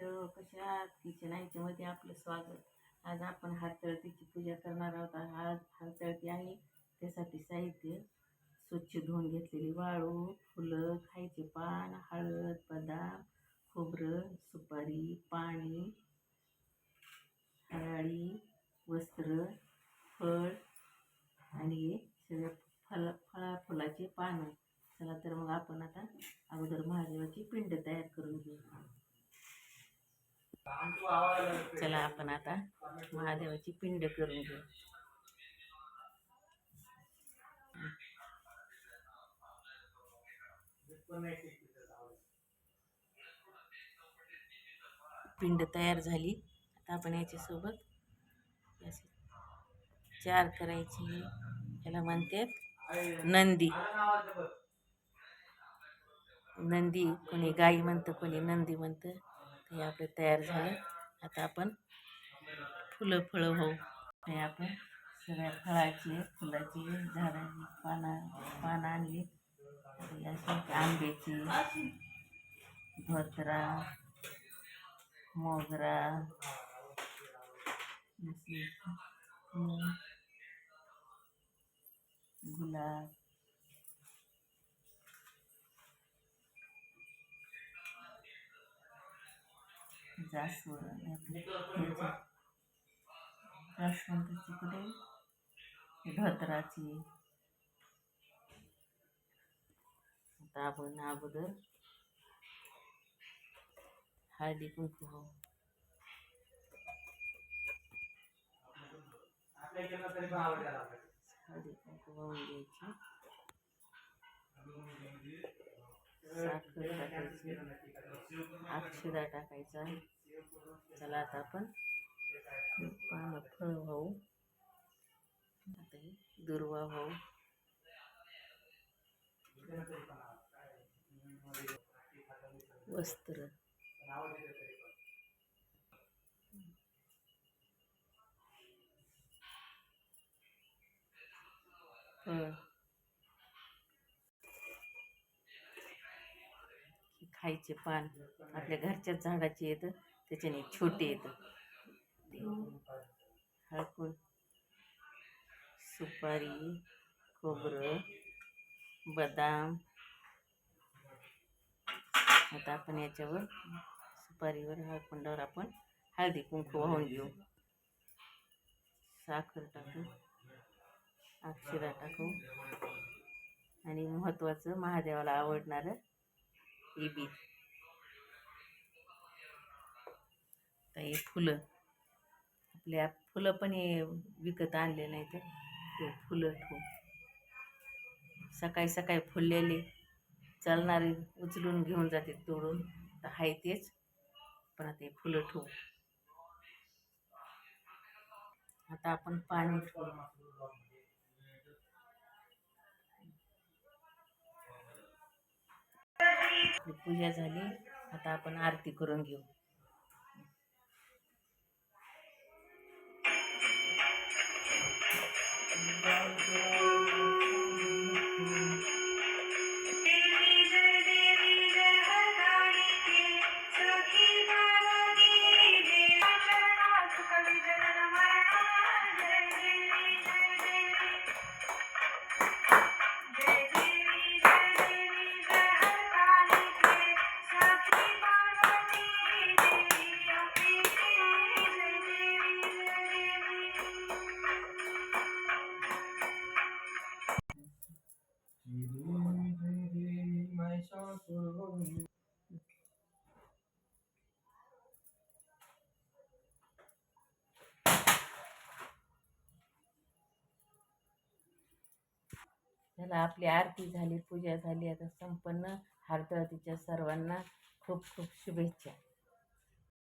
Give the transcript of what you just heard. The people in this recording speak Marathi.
हॅलो कशात? किचन आईच्यामध्ये आपलं स्वागत. आज आपण हातळतीची पूजा करणार आहोत. आज हातळती आहे. त्यासाठी साहित्य स्वच्छ धुवून घेतलेली वाळू फुलं खायचे पान हळद बदाम खोबरं सुपारी पाणी हराळी वस्त्र फळ आणि सगळ्या सगळं फळ फळा फुलाचे पानं. चला तर मग आपण आता अगोदर महादेवाची पिंड तयार करून घेऊ. चला आपण आता महादेवाची पिंड करून घेऊ. पिंड तयार झाली. आता आपण याच्यासोबत चार करायची याला म्हणतात नंदी. नंदी कोणी गाई म्हणतं कोणी नंदी म्हणतं. हे आपलं तयार झालं. आता आपण फुलं फळं होऊ. हे आपण सगळ्या फळाची फुलाची झाडांची पानं पानं आणली. अशी आंब्याची धोत्रा मोगरा गुलाब जास्वंद जास्वंदाची कुठे धोत्राची. आता आपण अगोदर हळदी कुंकू हो हळदी कुंकू वाहून घ्यायची. साखर टाकायची. अक्षदा टाकायचा. चला आता आपण पानं फळ वाहू. आता दुर्वा वाहू. वस्त्र. फळ खायचे पान. आपल्या घरच्याच झाडाचे येतं त्याच्याने छोटे येतं. हळकुंड सुपारी खोबरं बदाम. आता आपण याच्यावर सुपारीवर हळकुंडावर आपण हळदी कुंकू वाहून घेऊ. साखर टाकू. अक्षरा टाकू. आणि महत्त्वाचं महादेवाला आवडणारं हे बी हे फुलं. आपल्या फुलं पण हे विकत आणले आहे तर ते फुलं ठेवू सकाळी सकाळी फुललेले चालणारे उचलून घेऊन जाते तोडून. तर आहे तेच. पण आता हे फुलं ठेवू. आता आपण पाणी ठेवू. पूजा झाली. आता आपण आरती करून घेऊ. त्याला आपली आरती झाली पूजा झाली. आता संपन्न हारतळतीच्या सर्वांना खूप खूप शुभेच्छा.